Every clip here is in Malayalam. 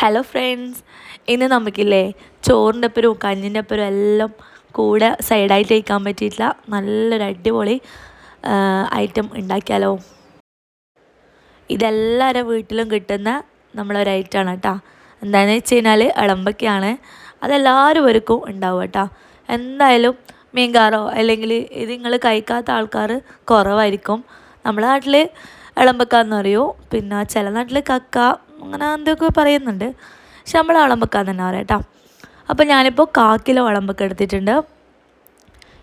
ഹലോ ഫ്രണ്ട്സ് ഇന്ന് നമുക്കില്ലേ ചോറിന്റെ അപ്പുറവും കഞ്ഞിന്റെ അപ്പുറവും എല്ലാം കൂടെ സൈഡായിട്ട് കഴിക്കാൻ പറ്റിയിട്ടില്ല നല്ലൊരു അടിപൊളി ഐറ്റം ഉണ്ടാക്കിയാലോ? ഇതെല്ലാവരുടെ വീട്ടിലും കിട്ടുന്ന നമ്മളൊരു ഐറ്റമാണ് കേട്ടോ എന്താണെന്ന് വെച്ച് കഴിഞ്ഞാൽ ഇളമ്പൊക്കെയാണ് അതെല്ലാവരും ഒരുക്കും ഉണ്ടാവും കേട്ടോ എന്തായാലും മീൻകാറോ അല്ലെങ്കിൽ ഇത് നിങ്ങൾ കഴിക്കാത്ത ആൾക്കാർ കുറവായിരിക്കും. നമ്മുടെ നാട്ടിൽ ഇളമ്പക്കാന്ന് പറയൂ. പിന്നെ ചില നാട്ടിൽ കക്ക അങ്ങനെ എന്തൊക്കെ പറയുന്നുണ്ട്. പക്ഷെ നമ്മൾ വിളമ്പക്കാൻ തന്നെ പറയാം കേട്ടോ. അപ്പോൾ ഞാനിപ്പോൾ കാക്കിലോ വിളമ്പൊക്കെ എടുത്തിട്ടുണ്ട്.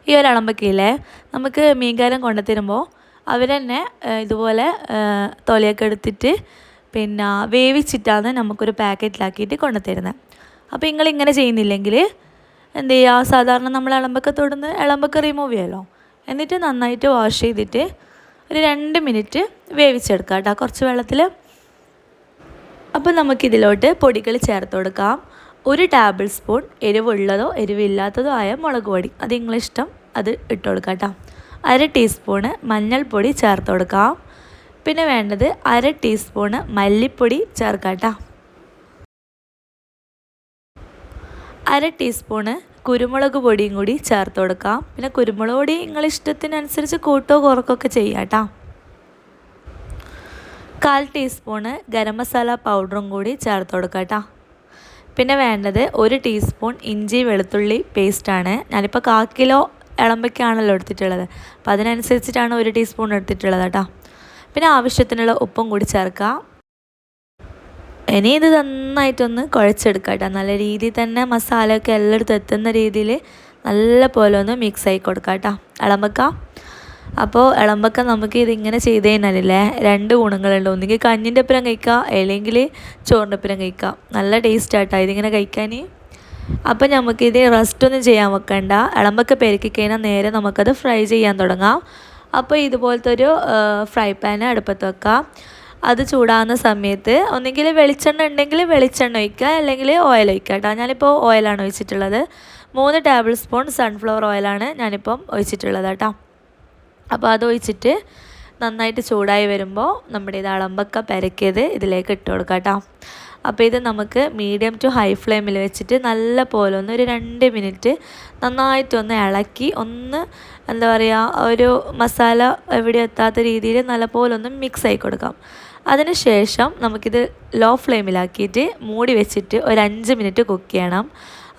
ഈ ഒരു അളമ്പക്കയില്ലേ നമുക്ക് മീൻകാരം കൊണ്ടുത്തരുമ്പോൾ അവരെന്നെ ഇതുപോലെ തൊലയൊക്കെ എടുത്തിട്ട് പിന്നെ വേവിച്ചിട്ടാണ് നമുക്കൊരു പാക്കറ്റിലാക്കിയിട്ട് കൊണ്ടുത്തരുന്നത് അപ്പോൾ നിങ്ങൾ ഇങ്ങനെ ചെയ്യുന്നില്ലെങ്കിൽ എന്ത് ചെയ്യുക സാധാരണ നമ്മൾ ഇളമ്പൊക്കെ തൊടുന്ന് ഇളമ്പൊക്കെ റിമൂവ് ചെയ്യാമല്ലോ എന്നിട്ട് നന്നായിട്ട് വാഷ് ചെയ്തിട്ട് ഒരു രണ്ട് മിനിറ്റ് വേവിച്ചെടുക്കാം കേട്ടോ. കുറച്ച് വെള്ളത്തിൽ അപ്പോൾ നമുക്കിതിലോട്ട് പൊടികൾ ചേർത്ത് കൊടുക്കാം. ഒരു ടേബിൾ സ്പൂൺ എരിവുള്ളതോ എരിവില്ലാത്തതോ ആയ മുളക് പൊടി. അത് നിങ്ങളിഷ്ടം അത് ഇട്ട് കൊടുക്കാം കേട്ടോ അര ടീസ്പൂണ് മഞ്ഞൾപ്പൊടി ചേർത്ത് കൊടുക്കാം. പിന്നെ വേണ്ടത് അര ടീസ്പൂണ് മല്ലിപ്പൊടി ചേർക്കാം കേട്ടോ അര ടീസ്പൂണ് കുരുമുളക് പൊടിയും കൂടി ചേർത്ത് കൊടുക്കാം. പിന്നെ കുരുമുളക് പൊടി നിങ്ങളിഷ്ടത്തിനനുസരിച്ച് കൂട്ടോ കുറക്കൊക്കെ ചെയ്യാം കേട്ടോ കാൽ ടീസ്പൂണ് ഗരം മസാല പൗഡറും കൂടി ചേർത്ത് കൊടുക്കുക കേട്ടോ പിന്നെ വേണ്ടത് ഒരു ടീസ്പൂൺ ഇഞ്ചി വെളുത്തുള്ളി പേസ്റ്റാണ് ഞാനിപ്പോൾ കാ കിലോ ഇളമ്പയ്ക്കാണല്ലോ എടുത്തിട്ടുള്ളത്. അപ്പോൾ അതിനനുസരിച്ചിട്ടാണ് ഒരു ടീസ്പൂൺ എടുത്തിട്ടുള്ളത് കേട്ടോ പിന്നെ ആവശ്യത്തിനുള്ള ഉപ്പും കൂടി ചേർക്കുക ഇനി ഇത് നന്നായിട്ടൊന്ന് കുഴച്ചെടുക്കുക കേട്ടോ നല്ല രീതിയിൽ തന്നെ മസാലയൊക്കെ എല്ലായിടത്തും എത്തുന്ന രീതിയിൽ നല്ല പോലെ ഒന്ന് മിക്സ് ആയി കൊടുക്കാം കേട്ടോ ഇളമ്പക്ക അപ്പോൾ ഇളമ്പൊക്കെ നമുക്ക് ഇതിങ്ങനെ ചെയ്ത് കഴിഞ്ഞാലില്ലേ രണ്ട് ഗുണങ്ങളുണ്ട്. ഒന്നുകിൽ കഞ്ഞിന്റെ ഒപ്പരം കഴിക്കാം അല്ലെങ്കിൽ ചോറിന്റെ ഒപ്പരം കഴിക്കാം നല്ല ടേസ്റ്റ് ആട്ടോ ഇതിങ്ങനെ കഴിക്കാൻ അപ്പം നമുക്കിത് റെസ്റ്റൊന്നും ചെയ്യാൻ വെക്കണ്ട. ഇളമ്പൊക്കെ പെരുക്കി കഴിഞ്ഞാൽ നേരെ നമുക്കത് ഫ്രൈ ചെയ്യാൻ തുടങ്ങാം. അപ്പോൾ ഇതുപോലത്തെ ഒരു ഫ്രൈ പാൻ അടുപ്പത്ത് വെക്കാം അത് ചൂടാകുന്ന സമയത്ത് ഒന്നെങ്കിൽ വെളിച്ചെണ്ണ ഉണ്ടെങ്കിൽ വെളിച്ചെണ്ണ ഒഴിക്കുക അല്ലെങ്കിൽ ഓയിൽ ഒഴിക്കുക കേട്ടോ. ഞാനിപ്പോൾ ഓയിലാണ് ഒഴിച്ചിട്ടുള്ളത്. മൂന്ന് ടേബിൾ സ്പൂൺ സൺഫ്ലവർ ഓയിലാണ് ഞാനിപ്പം ഒഴിച്ചിട്ടുള്ളത് കേട്ടോ. അപ്പോൾ അത് ഒഴിച്ചിട്ട് നന്നായിട്ട് ചൂടായി വരുമ്പോൾ നമ്മുടെ ഇത് അളമ്പക്ക പരക്കിയത് ഇതിലേക്ക് ഇട്ട് കൊടുക്കാം കേട്ടോ. അപ്പോൾ ഇത് നമുക്ക് മീഡിയം ടു ഹൈ ഫ്ലെയിമിൽ വെച്ചിട്ട് നല്ല പോലെ ഒന്ന് ഒരു രണ്ട് മിനിറ്റ് നന്നായിട്ടൊന്ന് ഇളക്കി ഒന്ന് എന്താ പറയുക ഒരു മസാല എവിടെ എത്താത്ത രീതിയിൽ നല്ല പോലെ ഒന്ന് മിക്സ് ആയി കൊടുക്കാം. അതിനുശേഷം നമുക്കിത് ലോ ഫ്ലെയിമിലാക്കിയിട്ട് മൂടി വെച്ചിട്ട് ഒരു അഞ്ച് മിനിറ്റ് കുക്ക് ചെയ്യണം.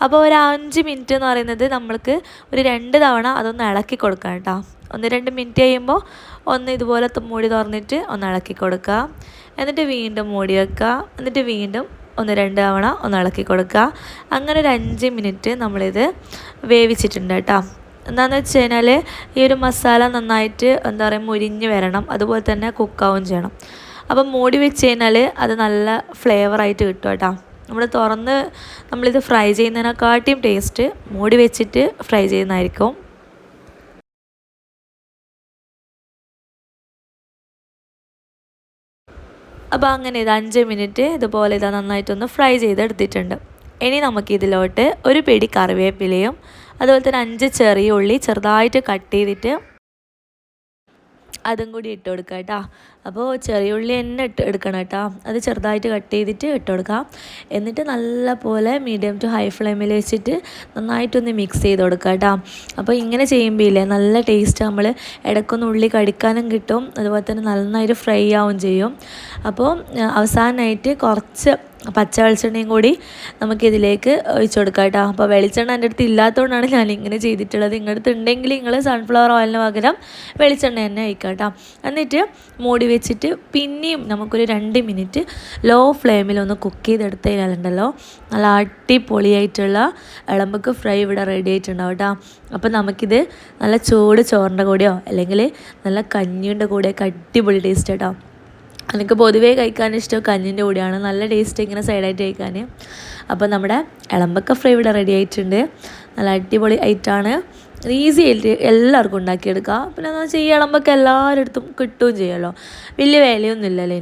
അപ്പോൾ ഒരു അഞ്ച് മിനിറ്റ് എന്ന് പറയുന്നത് നമ്മൾക്ക് ഒരു രണ്ട് തവണ അതൊന്ന് ഇളക്കി കൊടുക്കാം കേട്ടോ. ഒന്ന് രണ്ട് മിനിറ്റ് കഴിയുമ്പോൾ ഒന്ന് ഇതുപോലെ മൂടി തുറന്നിട്ട് ഒന്ന് ഇളക്കി കൊടുക്കുക. എന്നിട്ട് വീണ്ടും മൂടി വെക്കുക. എന്നിട്ട് വീണ്ടും ഒന്ന് രണ്ട് തവണ ഒന്ന് ഇളക്കി കൊടുക്കുക. അങ്ങനെ ഒരു അഞ്ച് മിനിറ്റ് നമ്മളിത് വേവിച്ചിട്ടുണ്ട് കേട്ടോ. എന്താണെന്ന് വെച്ച് കഴിഞ്ഞാൽ ഈ ഒരു മസാല നന്നായിട്ട് എന്താ പറയുക മുരിഞ്ഞ് വരണം. അതുപോലെ തന്നെ കുക്കാവും ചെയ്യണം. അപ്പം മൂടി വെച്ച് കഴിഞ്ഞാൽ അത് നല്ല ഫ്ലേവറായിട്ട് കിട്ടും കേട്ടോ. നമ്മൾ തുറന്ന് നമ്മളിത് ഫ്രൈ ചെയ്യുന്നതിനെക്കാട്ടിയും ടേസ്റ്റ് മൂടി വെച്ചിട്ട് ഫ്രൈ ചെയ്യുന്നതായിരിക്കും. അപ്പോൾ അങ്ങനെ ഇത് അഞ്ച് മിനിറ്റ് ഇതുപോലെ ഇതാ നന്നായിട്ടൊന്ന് ഫ്രൈ ചെയ്തെടുത്തിട്ടുണ്ട്. ഇനി നമുക്കിതിലോട്ട് ഒരു പിടി കറിവേപ്പിലയും അതുപോലെ തന്നെ അഞ്ച് ചെറിയ ഉള്ളി ചെറുതായിട്ട് കട്ട് ചെയ്തിട്ട് അതും കൂടി ഇട്ട് കൊടുക്കുക കേട്ടോ. അപ്പോൾ ചെറിയ ഉള്ളി തന്നെ ഇട്ട് എടുക്കണം കേട്ടോ. അത് ചെറുതായിട്ട് കട്ട് ചെയ്തിട്ട് ഇട്ട് കൊടുക്കാം എന്നിട്ട് നല്ല പോലെ മീഡിയം ടു ഹൈ ഫ്ലെയിമിൽ വെച്ചിട്ട് നന്നായിട്ടൊന്ന് മിക്സ് ചെയ്ത് കൊടുക്കുക കേട്ടോ. അപ്പോൾ ഇങ്ങനെ ചെയ്യുമ്പോൾ ഇല്ലേ നല്ല ടേസ്റ്റ് നമ്മൾ ഇടയ്ക്കൊന്ന് ഉള്ളി കടിക്കാനും കിട്ടും. അതുപോലെ തന്നെ നന്നായിട്ട് ഫ്രൈ ആവും ചെയ്യും. അപ്പോൾ അവസാനമായിട്ട് കുറച്ച് പച്ച വെളിച്ചെണ്ണയും കൂടി നമുക്കിതിലേക്ക് ഒഴിച്ചു കൊടുക്കാം കേട്ടോ. അപ്പോൾ വെളിച്ചെണ്ണ എന്റെ അടുത്ത് ഇല്ലാത്തതുകൊണ്ടാണ് ഞാൻ ഇങ്ങനെ ചെയ്തിട്ടുള്ളത്. നിങ്ങളുടെ അടുത്ത് ഉണ്ടെങ്കിൽ നിങ്ങൾ സൺഫ്ലവർ ഓയിലിന് പകരം വെളിച്ചെണ്ണ തന്നെ ഒഴിക്കാം കേട്ടോ. എന്നിട്ട് മൂടി വെച്ചിട്ട് പിന്നെയും നമുക്കൊരു രണ്ട് മിനിറ്റ് ലോ ഫ്ലെയിമിൽ ഒന്ന് കുക്ക് ചെയ്തെടുത്ത് കഴിഞ്ഞാലുണ്ടല്ലോ നല്ല അടിപൊളിയായിട്ടുള്ള ഇളമ്പക്ക് ഫ്രൈ ഇവിടെ റെഡി ആയിട്ടുണ്ടാവും കേട്ടോ. അപ്പോൾ നമുക്കിത് നല്ല ചൂട് ചോറിന്റെ കൂടെയോ അല്ലെങ്കിൽ നല്ല കഞ്ഞിയുടെ കൂടെയൊക്കെ അടിപൊളി ടേസ്റ്റ് കേട്ടോ എനിക്ക് പൊതുവേ കഴിക്കാൻ ഇഷ്ടം കഞ്ഞിന്റെ കൂടെയാണ്. നല്ല ടേസ്റ്റ് ഇങ്ങനെ സൈഡായിട്ട് കഴിക്കാൻ അപ്പോൾ നമ്മുടെ ഇളമ്പക്ക ഫ്രൈ ഇവിടെ റെഡി ആയിട്ടുണ്ട്. നല്ല അടിപൊളി ഐറ്റാണ് ഈസി ആയിട്ട് എല്ലാവർക്കും ഉണ്ടാക്കിയെടുക്കാം. പിന്നെ എന്താ വെച്ചാൽ ഈ ഇളമ്പൊക്കെ എല്ലാവരുടെ കിട്ടുകയും ചെയ്യുമല്ലോ വലിയ വിലയൊന്നും ഇല്ലല്ലേ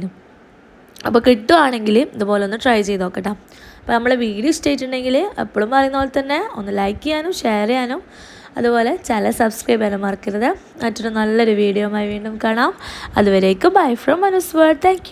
അപ്പോൾ കിട്ടുകയാണെങ്കിൽ ഇതുപോലെ ഒന്ന് ട്രൈ ചെയ്ത് നോക്കട്ടെ. അപ്പോൾ നമ്മളെ വീഡിയോ ഇഷ്ടമായിട്ടുണ്ടെങ്കിൽ എപ്പോഴും പറയുന്ന പോലെ തന്നെ ഒന്ന് ലൈക്ക് ചെയ്യാനും ഷെയർ ചെയ്യാനും അതുപോലെ ചാനൽ സബ്സ്ക്രൈബ് ചെയ്യാനും മറക്കരുത്. മറ്റൊരു നല്ലൊരു വീഡിയോയുമായി വീണ്ടും കാണാം. അതുവരേക്കും bye from Manas word thank